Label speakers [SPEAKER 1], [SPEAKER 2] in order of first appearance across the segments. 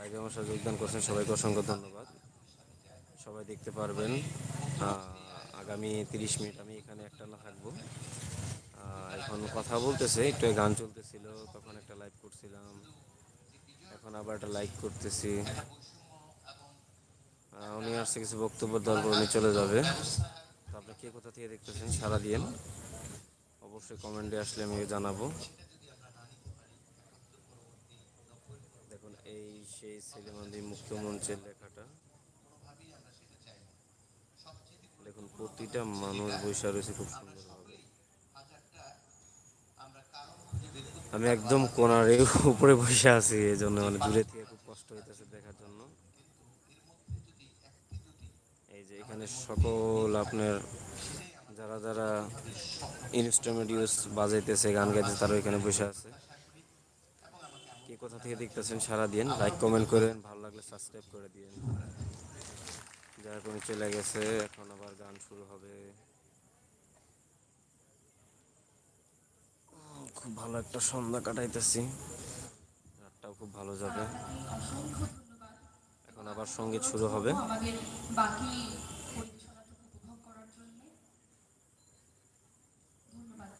[SPEAKER 1] লাইভে আমার সাথে যোগদান করছেন, সবাইকে অসংখ্য ধন্যবাদ। সবাই দেখতে পারবেন আগামী তিরিশ মিনিট আমি এখানে একটা থাকব। এখন কথা বলতেছে, একটু গান চলতেছিল, তখন একটা লাইভ করছিলাম, এখন আবার একটা লাইক করতেছি। উনি আসছে, কিছু বক্তব্য দেওয়ার পর উনি চলে যাবে। তো আপনি কে কোথা থেকে দেখতেছেন সারা দিন অবশ্যই কমেন্টে আসলে আমি জানাব দেখুন এই সেই সেলিমান্দি মুক্ত মঞ্চের লেখাটা। দেখুন, প্রতিটা মানুষ বৈশা রয়েছে খুব সুন্দরভাবে। আমি একদম কোনারে উপরে বসে আছি এই জন্য মানে দূরে থেকে খুব কষ্ট হইতেছে দেখার জন্য। এই যে এখানে সকল আপনার যারা যারা ইনস্ট্রুমেন্ট ইউজ বাজাইতেছে, গান গাইতেছে, তারা এখানে বসে আছে। কোথা থেকে দেখতেছেন সারা দিন? লাইক কমেন্ট করেন, ভালো লাগলে সাবস্ক্রাইব করে দিন যারা কোনো চলে গেছে, এখন আবার গান শুরু হবে। খুব ভালো একটা সন্ধ্যা কাটাইতেছি। রাতটাও খুব ভালো যাবে। এখন আবার সংগীত শুরু হবে।
[SPEAKER 2] বাকি পরিবেশনাটুকু উপভোগ করার জন্য ধন্যবাদ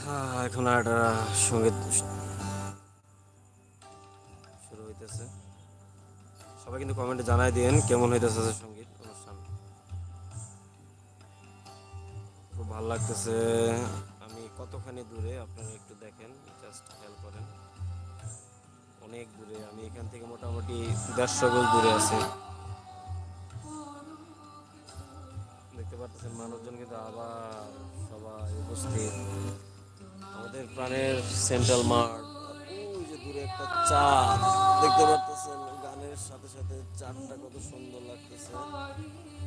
[SPEAKER 1] হ্যাঁ, এখন আর সংগীত শুরু হইতেছে। সবাই কিন্তু কমেন্টে জানাই দিন কেমন হইতেছে সংগীত অনুষ্ঠান। খুব ভালো লাগতেছে। আমি কতখানি দূরে, আপনারা একটু দেখেন জাস্ট খেয়াল করেন। অনেক দূরে, আমি এখান থেকে মোটামুটি দেড়শো গোল দূরে আছি। দেখতে পাচ্ছেন, মানুষজন কিন্তু আবার সবাই উপস্থিত। প্রাণের সেন্ট্রাল মার্ট ওই যে দূরে একটা চাঁদ দেখতে পাচ্ছেন গানের সাথে সাথে চাঁদটা কত সুন্দর লাগতেছে।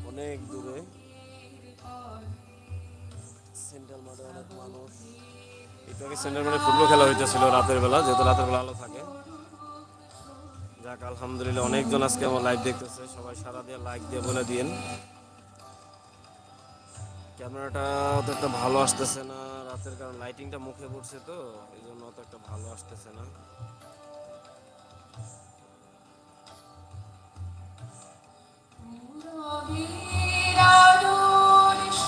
[SPEAKER 1] অনেক দূরে। সেন্ট্রাল মাঠে অনেক মানুষ। একটু আগে সেন্ট্রাল মাঠে ফুটবল খেলা হইতেছিল রাতের বেলা যেহেতু রাতের বেলা আলো থাকে। যাক আলহামদুলিল্লাহ অনেকজন আজকে আমার লাইভ দেখতেছে। সবাই সারা দিয়ে লাইক দিয়ে বলে দিন ক্যামেরাটা তো একটা ভালো আসতেছে না রাতের কারণ লাইটিংটা মুখে পড়ছে তো, এই জন্য অত একটা ভালো আসতেছে না।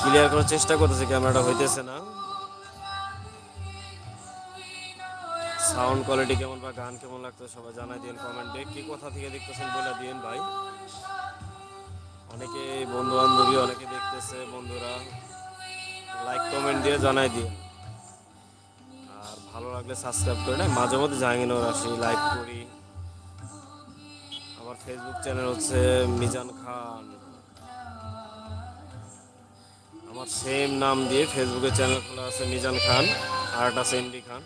[SPEAKER 1] ক্লিয়ার করার চেষ্টা করতেছে ক্যামেরাটা হইতেছে না। সাউন্ড কোয়ালিটি কেমন বা গান কেমন লাগতো সবাই জানাই দিন কমেন্টে। কি কোথা থেকে দেখতেছেন বলে দিন ভাই। অনেকে বন্ধু বান্ধবী অনেকে দেখতেছে বন্ধুরা। লাইক কমেন্ট দিয়ে জানাই দিন আর ভালো লাগলে সাবস্ক্রাইব করে নেয়। মাঝে মধ্যে জাহাঙ্গীরনগর আসি লাইক করি। আমার ফেসবুক চ্যানেল হচ্ছে মিজান খান। আমার সেম নাম দিয়ে ফেসবুকে চ্যানেল খোলা আছে মিজান খান আর্ট আছে এমডি খান।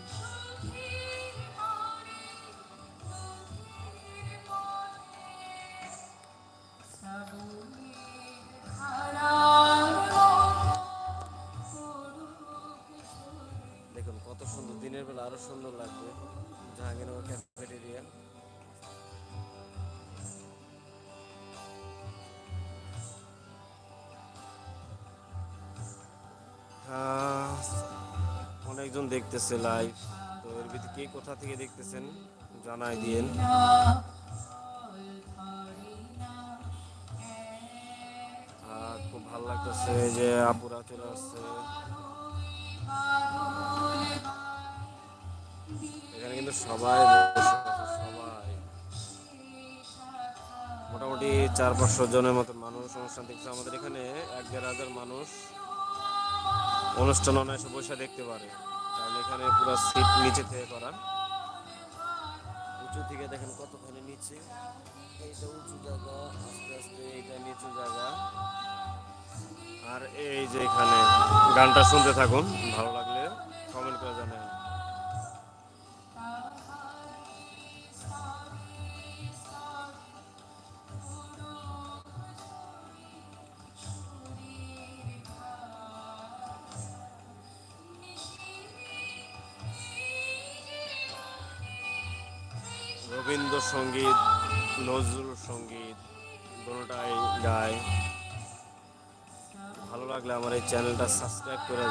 [SPEAKER 1] আরও সুন্দর লাগবে জাহাঙ্গীরনগর ক্যাফেটেরিয়া অনেকজন দেখতেছে লাইভ তো এর ভিতরে কে কোথা থেকে দেখতেছেন, জানাই দিয়েন। খুব ভালো লাগতেছে যে আপুরা চলে আসছে। এখানে কিন্তু সবাই সবাই। মোটামুটি চার পাঁচশো জনের মতো মানুষ অনুষ্ঠান দেখছে। আমাদের এখানে এক দেড় হাজার মানুষ অনুষ্ঠান অনায়াসে বসে দেখতে পারে। কারণ এখানে পুরো সিট নিচে থেকে করা উঁচু থেকে দেখেন কতখানি নিচে। এইটা উঁচু জায়গা, আস্তে আস্তে এইটা নিচু জায়গা। আর এই যে এখানে গানটা শুনতে থাকুন, ভালো লাগলে রবীন্দ্রসঙ্গীত নজরুল সংগীত দুটাই গায় ভালো লাগলে আমার এই চ্যানেলটা সাবস্ক্রাইব করে